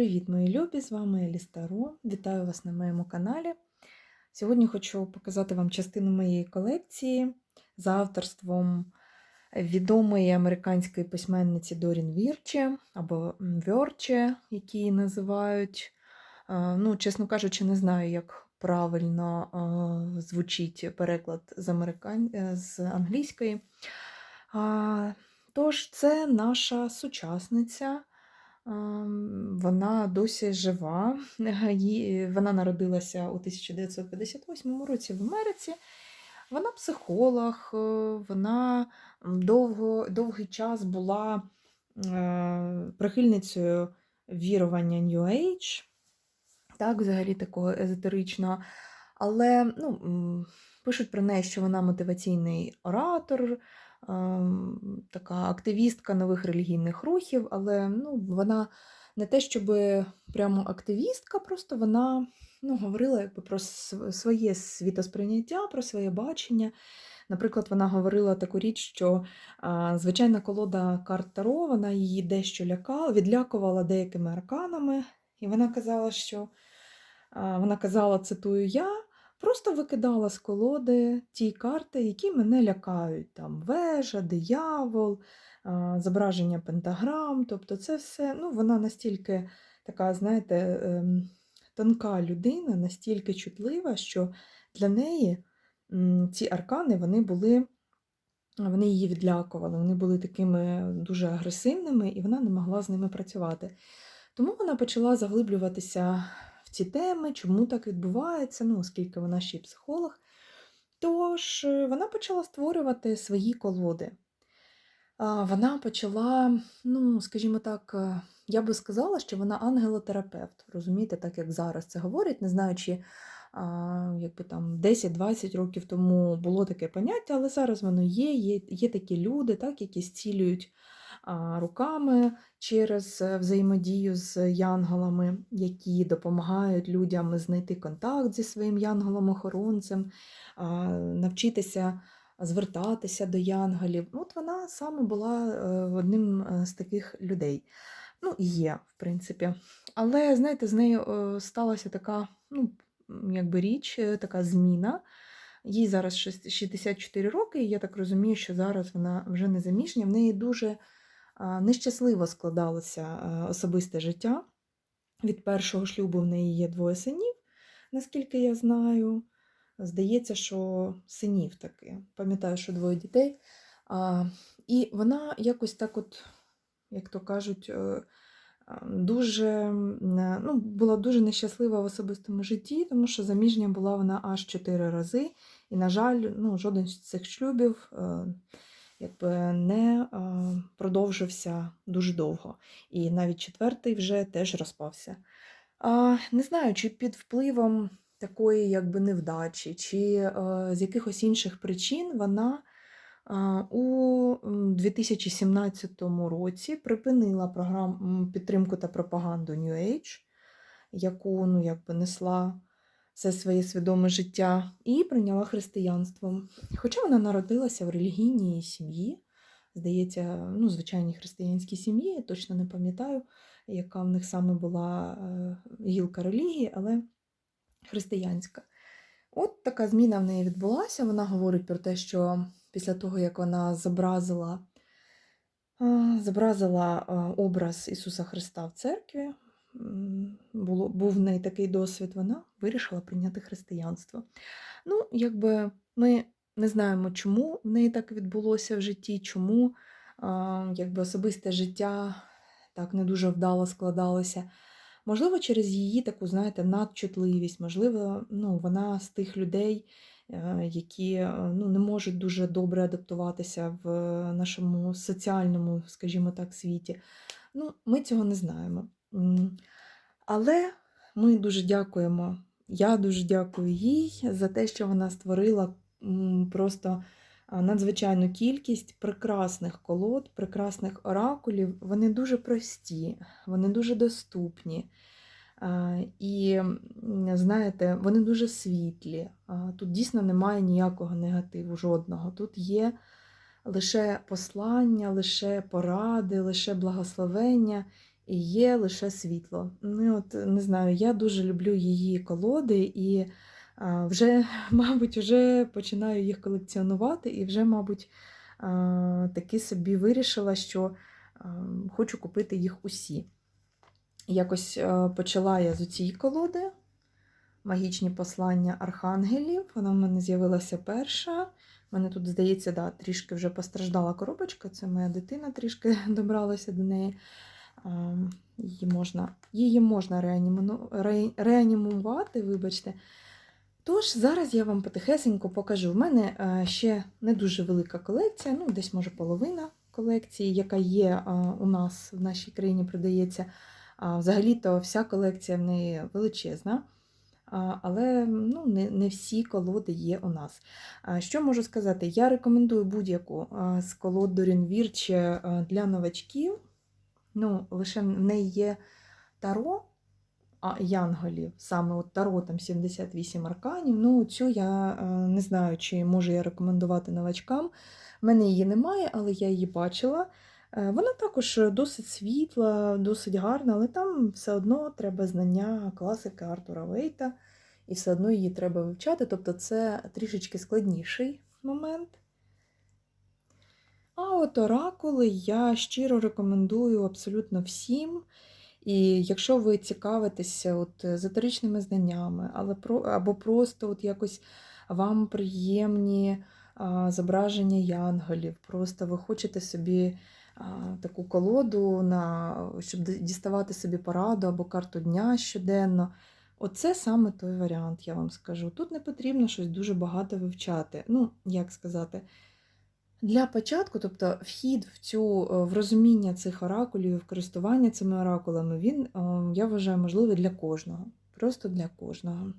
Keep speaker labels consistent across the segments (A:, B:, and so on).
A: Привіт, мої любі! З вами Елі Старо. Вітаю вас на моєму каналі. Сьогодні хочу показати вам частину моєї колекції за авторством відомої американської письменниці Дорін Вірче або Вьорче, які її називають. Ну, чесно кажучи, не знаю, як правильно звучить переклад з, американ... е, з англійської. Тож, це наша сучасниця. Вона досі жива. Вона народилася у 1958 році в Америці. Вона психолог, е, вона довго, довгий час була е, прихильницею вірування New Age, так, взагалі такого езотеричного. Але ну, пишуть про неї, що вона мотиваційний оратор, така активістка нових релігійних рухів, але ну, вона не те, щоб прямо активістка, просто вона ну, говорила якби, про своє світосприйняття, про своє бачення. Наприклад, вона говорила таку річ, що а, звичайна колода карт Таро, вона її дещо лякала, відлякувала деякими арканами, і вона казала, що а, вона казала, цитую я, просто викидала з колоди ті карти, які мене лякають. Там вежа, диявол, зображення пентаграм. Тобто це все, ну, вона настільки така, знаєте, ем, тонка людина, настільки чутлива, що для неї ці аркани вони були. Вони її відлякували, вони були такими дуже агресивними, і вона не могла з ними працювати. Тому вона почала заглиблюватися ці теми, чому так відбувається, ну, оскільки вона ще й психолог. Тож е, вона почала створювати свої колоди. Вона почала, ну, скажімо так, е, я би сказала, що вона ангелотерапевт. Розумієте, так як зараз це говорять, не знаю, чи а, якби там 10-20 років тому було таке поняття, але зараз воно є. Є, є такі люди, так, які зцілюють руками через е, взаємодію з янголами, які допомагають людям знайти контакт зі своїм янголом-охоронцем, навчитися звертатися до янголів. От вона саме була е, одним е, з таких людей. Ну, і є, в принципі. Але, знаєте, з нею сталася така, ну, якби річ, е, така зміна. Їй зараз 64 роки, і я так розумію, що зараз вона вже не заміжня. В неї дуже нещасливо складалося особисте життя. Від першого шлюбу в неї є двоє синів, наскільки я знаю. Здається, що синів таки. Пам'ятаю, що двоє дітей. І вона якось так, от, як то кажуть, е, дуже, е, ну, була дуже нещаслива в особистому житті, тому що заміжня була вона аж чотири рази. І, на жаль, ну, жоден з цих шлюбів е, якби не е, продовжився дуже довго. І навіть четвертий вже теж розпався. Не знаю, чи під впливом такої якби невдачі, чи з якихось інших причин вона у 2017 році припинила програму підтримку та пропаганду New Age, яку ну, якби несла все своє свідоме життя, і прийняла християнство. Хоча вона народилася в релігійній сім'ї, здається, ну, звичайній християнській сім'ї, я точно не пам'ятаю, яка в них саме була е, гілка релігії, але християнська. От така зміна в неї відбулася. Вона говорить про те, що після того, як вона зобразила, зобразила образ Ісуса Христа в церкві, було, був в неї такий досвід, вона вирішила прийняти християнство. Ну, якби ми не знаємо, чому в неї так відбулося в житті, чому якби особисте життя так не дуже вдало складалося. Можливо, через її таку, знаєте, надчутливість, можливо, ну, вона з тих людей, які е, ну, не можуть дуже добре адаптуватися в нашому соціальному, скажімо так, світі. Ну, ми цього не знаємо. Але ми дуже дякуємо. Я дуже дякую їй за те, що вона створила просто надзвичайну кількість прекрасних колод, прекрасних оракулів. Вони дуже прості, вони дуже доступні. А, І, знаєте, вони дуже світлі. Тут дійсно немає ніякого негативу, жодного. Тут є лише послання, лише поради, лише благословення. і є лише світло. Ну, от, не знаю, я дуже люблю її колоди і вже, мабуть, вже починаю їх колекціонувати, і вже, мабуть, таки собі вирішила, що хочу купити їх усі. Якось почала я з цієї колоди. Магічні послання архангелів. Вона в мене з'явилася перша. У мене тут, здається, да, трішки вже постраждала коробочка. Це моя дитина трішки добралася до неї. Її можна, її можна реаніму- ре- реанімувати, вибачте. Тож, зараз я вам потихесенько покажу. В мене е, ще не дуже велика колекція, ну, десь, може, половина колекції, яка є е, у нас в нашій країні, продається. Взагалі-то вся колекція в неї величезна. Але ну, не, не всі колоди є у нас. Що можу сказати? Я рекомендую будь-яку з колод Дорін Вірче а, для новачків. Ну, лише в неї є таро а, янголів, саме от таро там 78 арканів. Ну, цю я не знаю, чи можу я рекомендувати новачкам. В мене її немає, але я її бачила. Е, Вона також досить світла, досить гарна, але там все одно треба знання класики Артура Вейта, і все одно її треба вивчати. Тобто це трішечки складніший момент. А от оракули я щиро рекомендую абсолютно всім. І якщо ви цікавитеся от езотеричними знаннями, але про, або просто от якось вам приємні а, зображення янголів, просто ви хочете собі таку колоду, на, щоб діставати собі пораду або карту дня щоденно. Оце саме той варіант, я вам скажу. Тут не потрібно щось дуже багато вивчати. Ну, як сказати, для початку, тобто вхід в цю е, в розуміння цих оракулів, в користування цими оракулами, він, е, я вважаю, можливий для кожного. Просто для кожного.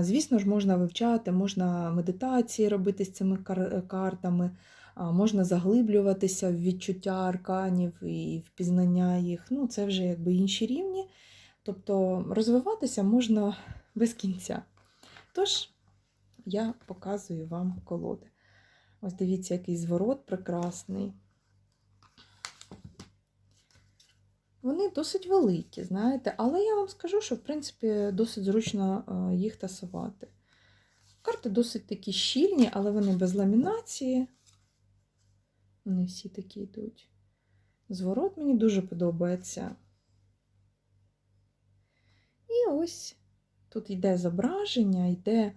A: Звісно ж, можна вивчати, можна медитації робити з цими картами, можна заглиблюватися в відчуття арканів і в пізнання їх. Ну, це вже якби інші рівні. Тобто розвиватися можна без кінця. Тож, я показую вам колоди. Ось дивіться, який зворот прекрасний. Вони досить великі, знаєте, але я вам скажу, що в принципі досить зручно е, їх тасувати. Карти досить такі щільні, але вони без ламінації. Вони всі такі йдуть. Зворот мені дуже подобається. І ось тут йде зображення, йде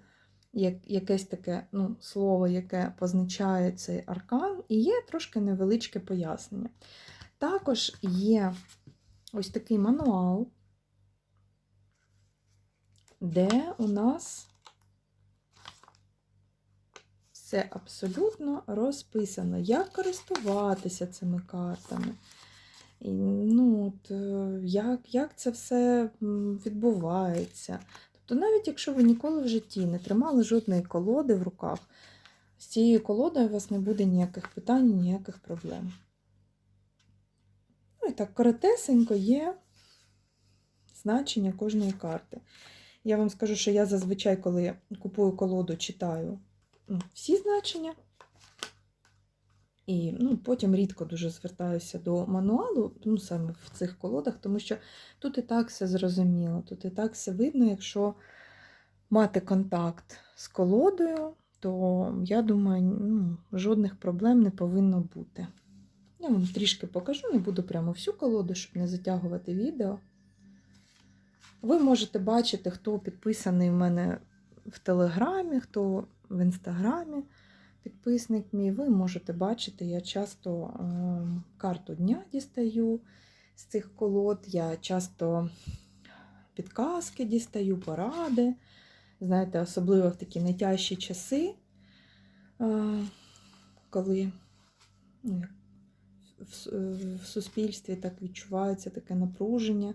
A: як, якесь таке ну, слово, яке позначає цей аркан, і є трошки невеличке пояснення. Також є ось такий мануал, де у нас все абсолютно розписано, як користуватися цими картами. І, ну, от, е, як, як це все відбувається. Тобто, навіть якщо ви ніколи в житті не тримали жодної колоди в руках, з цією колодою у вас не буде ніяких питань, ніяких проблем. Ну і так, коротесенько є значення кожної карти. Я вам скажу, що я зазвичай, коли купую колоду, читаю всі значення. І ну, потім рідко дуже звертаюся до мануалу, ну, саме в цих колодах, тому що тут і так все зрозуміло, тут і так все видно, якщо мати контакт з колодою, то я думаю, ну, жодних проблем не повинно бути. Я вам трішки покажу, не буду прямо всю колоду, щоб не затягувати відео. Ви можете бачити, хто підписаний в мене в Телеграмі, хто в Інстаграмі підписник мій, ви можете бачити, я часто е, карту дня дістаю з цих колод, я часто підказки дістаю, поради. Знаєте, особливо в такі найтяжчі часи, е, коли ну, в суспільстві так відчувається таке напруження.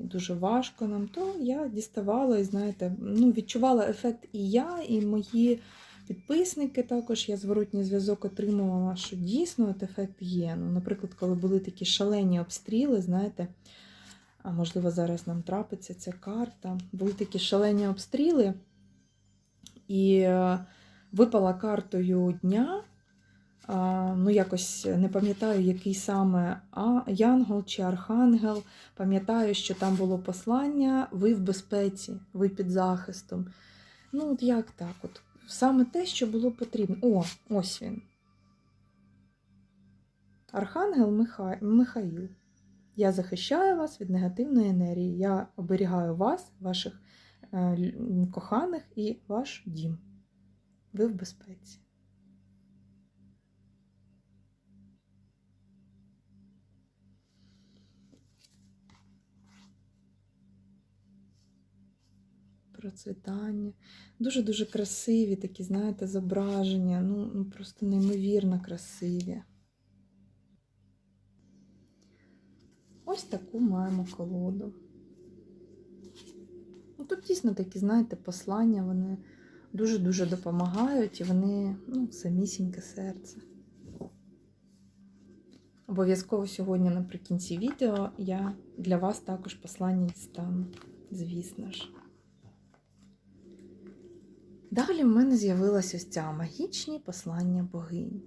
A: І дуже важко нам, то я діставала і, знаєте, ну, відчувала ефект і я, і мої підписники також. Я зворотній зв'язок отримувала, що дійсно от ефект є. Ну, наприклад, коли були такі шалені обстріли, знаєте, а можливо, зараз нам трапиться ця карта. Були такі шалені обстріли, і е, випала картою дня ну якось не пам'ятаю, який саме а, Янгол чи Архангел. Пам'ятаю, що там було послання, ви в безпеці, ви під захистом. Ну, от як так? От Саме те, що було потрібно. О, ось він. Архангел Миха... Михаїл. Я захищаю вас від негативної енергії. Я оберігаю вас, ваших е, коханих і ваш дім. Ви в безпеці. Процвітання. Дуже-дуже красиві такі, знаєте, зображення. Ну, ну просто неймовірно красиві. Ось таку маємо колоду. Ну, тут дійсно такі, знаєте, послання, вони дуже-дуже допомагають і вони, ну, самісіньке серце. Обов'язково сьогодні наприкінці відео я для вас також послання дістану, звісно ж. Далі в мене з'явилась ось ця магічні послання богинь.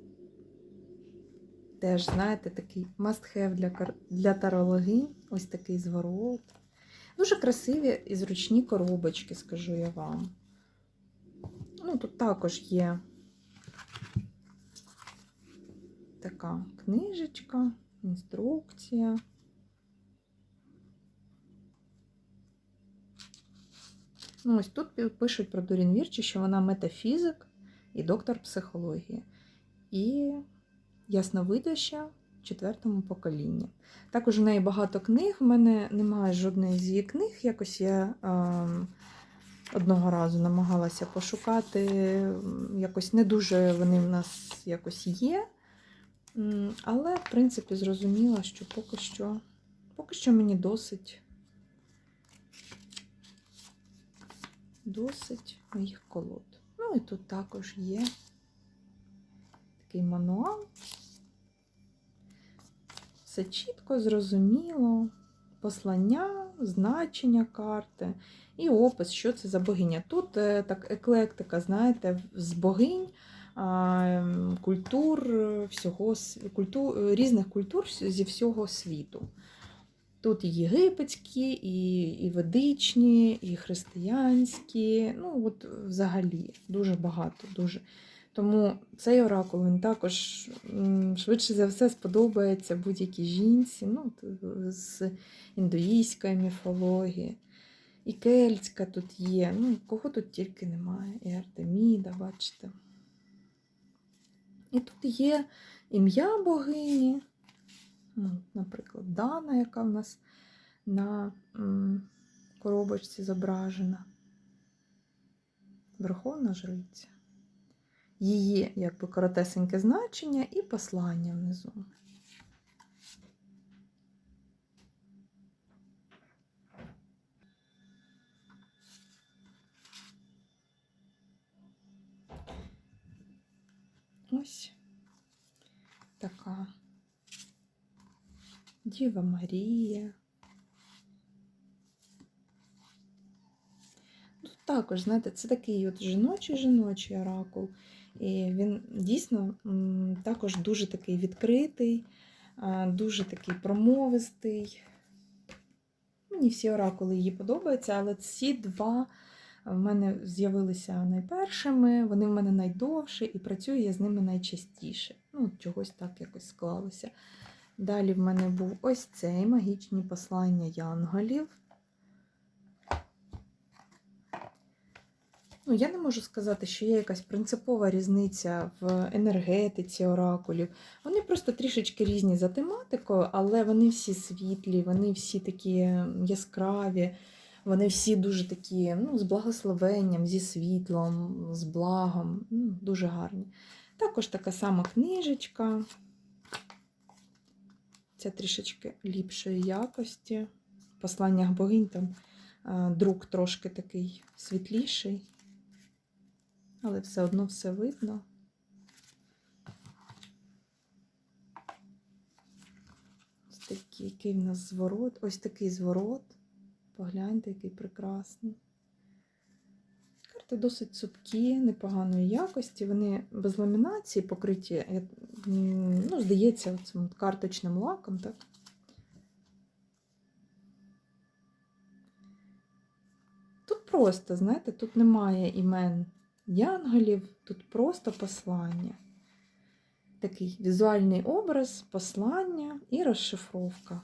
A: Теж, знаєте, такий must-have для, для тарологинь, ось такий зворот. Дуже красиві і зручні коробочки, скажу я вам. Ну, тут також є така книжечка, інструкція. Ну, ось тут пишуть про Дорін Вірчі, що вона метафізик і доктор психології. І ясновидяща в четвертому поколінні. Також у неї багато книг. У мене немає жодної з її книг. Якось я ем, одного разу намагалася пошукати. Якось не дуже вони в нас якось є. Але, в принципі, зрозуміла, що поки що, поки що мені досить. Досить моїх колод. Ну і тут також є такий мануал. Все чітко, зрозуміло, послання, значення карти і опис, що це за богиня. Тут е, так еклектика, знаєте, з богинь, ем, культур, е, всього, культур, різних культур зі всього світу. Тут і єгипетські, і, і ведичні, і християнські. Ну, от взагалі, дуже багато. дуже. Тому цей оракул він також швидше за все сподобається будь-якій жінці, ну, з індуїзької міфології. І кельтська тут є. Ну, кого тут тільки немає. І Артеміда, бачите. І тут є ім'я богині. Ну, наприклад, Дана, яка в нас на коробочці зображена. Верховна жриця. Її якби коротесеньке значення і послання внизу. Ось така Діва Марія. Тут також, знаєте, це такий от жіночий-жіночий оракул. І він дійсно також дуже такий відкритий, дуже такий промовистий. Мені всі оракули її подобаються, але ці два в мене з'явилися найпершими, вони в мене найдовші і працюю я з ними найчастіше. Ну, чогось так якось склалося. Далі в мене був ось цей магічні послання янголів. Ну, я не можу сказати, що є якась принципова різниця в енергетиці оракулів. Вони просто трішечки різні за тематикою, але вони всі світлі, вони всі такі яскраві, вони всі дуже такі ну, з благословенням, зі світлом, з благом. Дуже гарні. Також така сама книжечка. Ця трішечки ліпшої якості. В посланнях богинь там друк трошки такий світліший, але все одно все видно. Ось такий, який в нас зворот. Ось такий зворот. Погляньте, який прекрасний. Бачите, досить цупкі, непоганої якості. Вони без ламінації покриті, ну, здається, цим карточним лаком. Так? Тут просто, знаєте, тут немає імен янголів, тут просто послання. Такий візуальний образ, послання і розшифровка.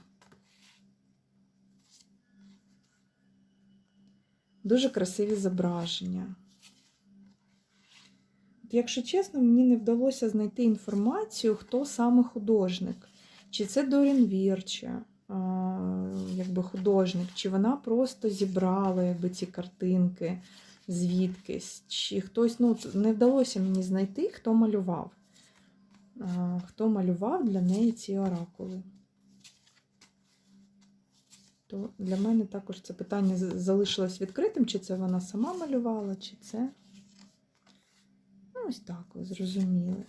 A: Дуже красиві зображення. Якщо чесно, мені не вдалося знайти інформацію, хто саме художник. Чи це Дорін Вірча, якби художник, чи вона просто зібрала якби, ці картинки звідкись, чи хтось, ну, не вдалося мені знайти, хто малював. Хто малював для неї ці оракули. То для мене також це питання залишилось відкритим, чи це вона сама малювала, чи це. Ну, ось так, ви зрозуміли,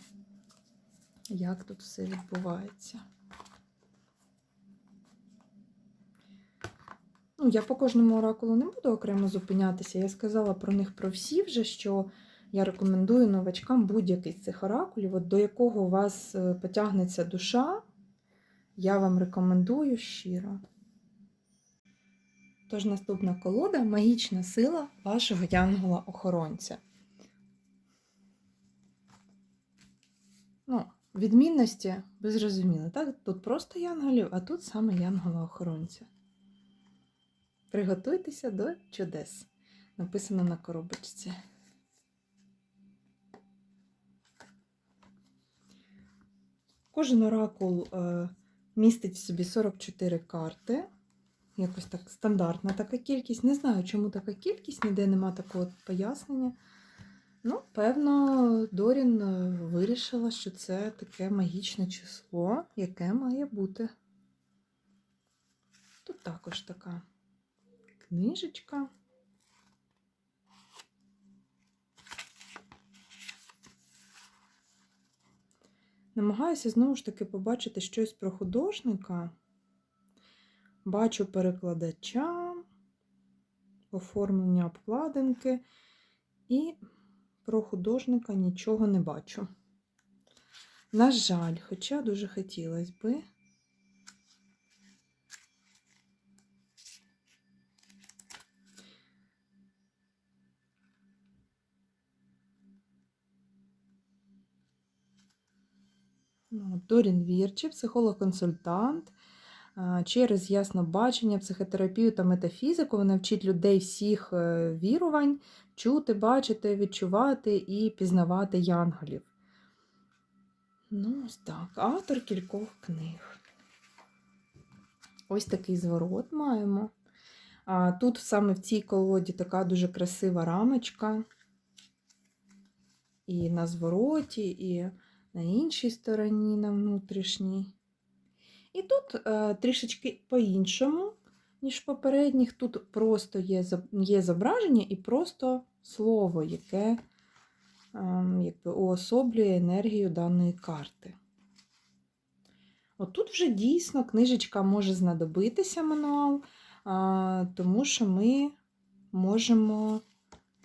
A: як тут все відбувається. Ну, я по кожному оракулу не буду окремо зупинятися. Я сказала про них про всі вже, що я рекомендую новачкам будь-який з цих оракулів, от до якого у вас е, потягнеться душа, я вам рекомендую щиро. Тож наступна колода магічна сила вашого янгола-охоронця. Ну, відмінності ви зрозуміли, так? Тут просто янголів, а тут саме янгола-охоронця. Приготуйтеся до чудес. Написано на коробочці. Кожен оракул е, містить в собі 44 карти. Якось так стандартна така кількість. Не знаю, чому така кількість, ніде нема такого пояснення. Ну, певно, Дорін е, вирішила, що це таке магічне число, яке має бути. Тут також така книжечка. Намагаюся знову ж таки побачити щось про художника. Бачу перекладача, оформлення обкладинки і про художника нічого не бачу. На жаль, хоча дуже хотілося би. Ну, Дорін Вірчі, психолог-консультант. Через яснобачення, психотерапію та метафізику вона вчить людей всіх е, вірувань чути, бачити, відчувати і пізнавати янголів. Ну, ось так. Автор кількох книг. Ось такий зворот маємо. А Тут саме в цій колоді така дуже красива рамочка. І на звороті, і на іншій стороні, на внутрішній. І тут е, трішечки по-іншому, ніж попередніх. Тут просто є є зображення і просто слово, яке ем, якби, уособлює енергію даної карти. От тут вже дійсно книжечка може знадобитися мануал, тому що ми можемо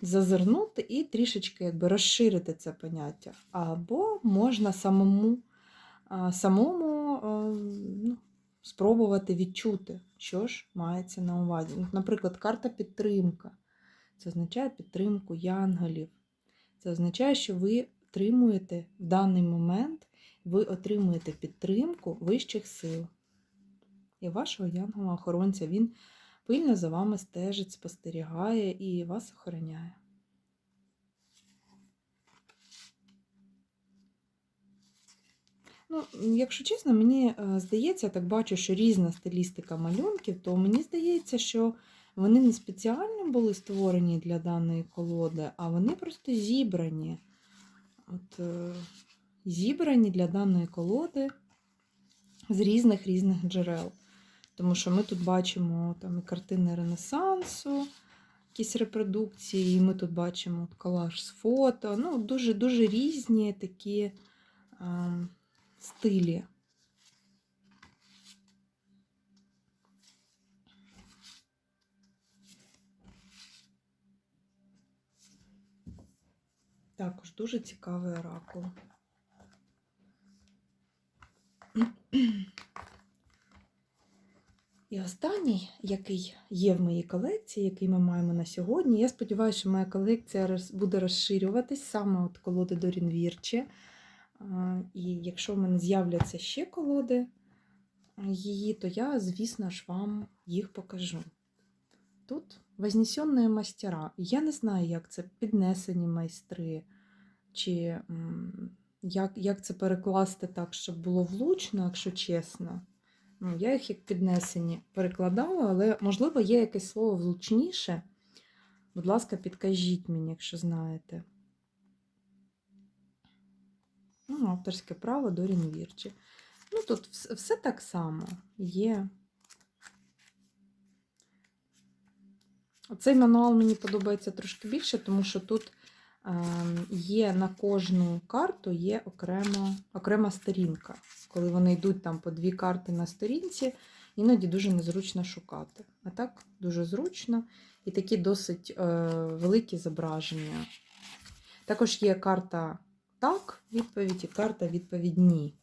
A: зазирнути і трішечки якби, розширити це поняття. Або можна самому, самому ну, спробувати відчути, що ж мається на увазі. Наприклад, карта підтримка. Це означає підтримку янголів. Це означає, що ви отримуєте в даний момент, ви отримуєте підтримку вищих сил. І вашого янгола-охоронця він пильно за вами стежить, спостерігає і вас охороняє. Ну, якщо чесно, мені е, здається, я так бачу, що різна стилістика малюнків, то мені здається, що вони не спеціально були створені для даної колоди, а вони просто зібрані. От, е, зібрані для даної колоди з різних різних джерел. Тому що ми тут бачимо там, і картини Ренесансу, якісь репродукції, і ми тут бачимо колаж з фото. Ну, дуже, дуже різні такі а, стилі. також дуже цікавий оракул. І останній, який є в моїй колекції, який ми маємо на сьогодні. Я сподіваюся, що моя колекція буде розширюватись саме от колоди Дорін Вірчі. А, І якщо в мене з'являться ще колоди її, то я, звісно ж, вам їх покажу. Тут вознесенні мастера. Я не знаю, як це піднесені майстри, чи як, як це перекласти так, щоб було влучно, якщо чесно. Ну, я їх як піднесені перекладала, але, можливо, є якесь слово влучніше. Будь ласка, підкажіть мені, якщо знаєте. Ну, авторське право Дорін Вірчі. Ну, тут все, так само є. Цей мануал мені подобається трошки більше, тому що тут ем, є на кожну карту є окрема, окрема сторінка. Коли вони йдуть там по дві карти на сторінці, іноді дуже незручно шукати. А так дуже зручно і такі досить е, великі зображення. Також є карта так, відповідь і карта відповідь ні.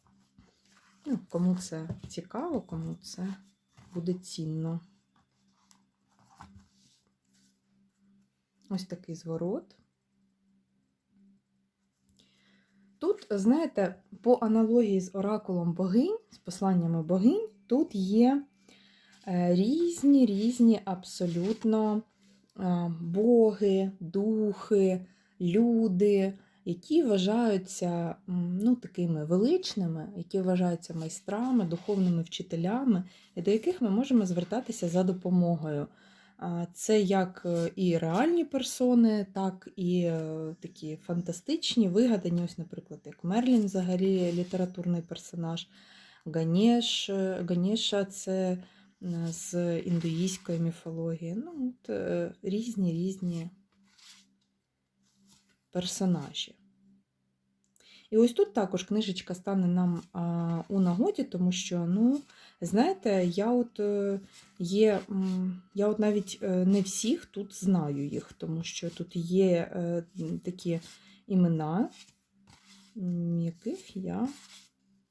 A: Ну, кому це цікаво, кому це буде цінно. Ось такий зворот. Тут, знаєте, по аналогії з оракулом богинь, з посланнями богинь, тут є е, різні різні абсолютно е, боги, духи, люди, які вважаються ну, такими величними, які вважаються майстрами, духовними вчителями, і до яких ми можемо звертатися за допомогою. Це як е, і реальні персони, так і е, такі фантастичні, вигадані, ось, наприклад, як Мерлін, взагалі літературний персонаж. Ганеш, е, Ганеша це з індуїзької міфології. Ну, от, різні різні персонажі. І ось тут також книжечка стане нам у нагоді, тому що, ну, знаєте, я от е, є, я от навіть е, не всіх тут знаю їх, тому що тут є е, такі імена, яких я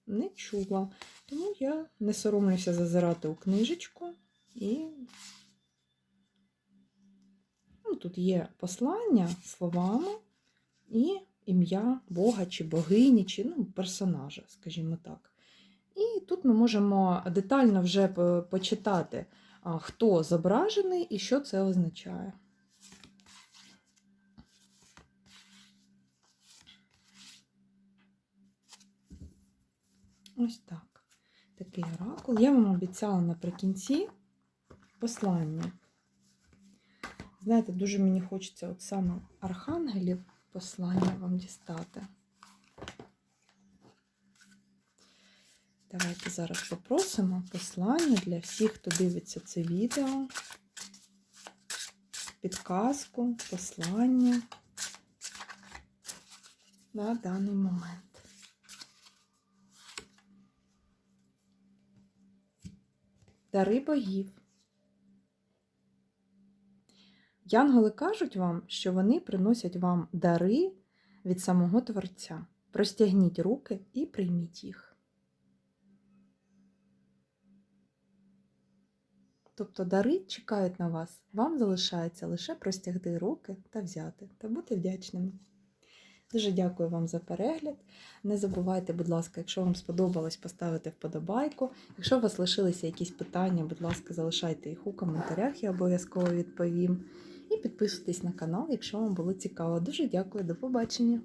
A: не чула. Тому я не соромлюся зазирати у книжечку і ну, тут є послання словами і ім'я Бога чи богині, чи ну, персонажа, скажімо так. І тут ми можемо детально вже почитати, хто зображений і що це означає. Ось так. Такий оракул. Я вам обіцяла наприкінці послання. Знаєте, дуже мені хочеться от саме архангелів послання вам дістати. Давайте зараз попросимо послання для всіх, хто дивиться це відео. Підказку, послання на даний момент. Дари богів. Янголи кажуть вам, що вони приносять вам дари від самого Творця. Простягніть руки і прийміть їх. Тобто дари чекають на вас. Вам залишається лише простягти руки та взяти, та бути вдячними. Дуже дякую вам за перегляд. Не забувайте, будь ласка, якщо вам сподобалось, поставити вподобайку. Якщо у вас лишилися якісь питання, будь ласка, залишайте їх у коментарях, я обов'язково відповім. І підписуйтесь на канал, якщо вам було цікаво. Дуже дякую, до побачення!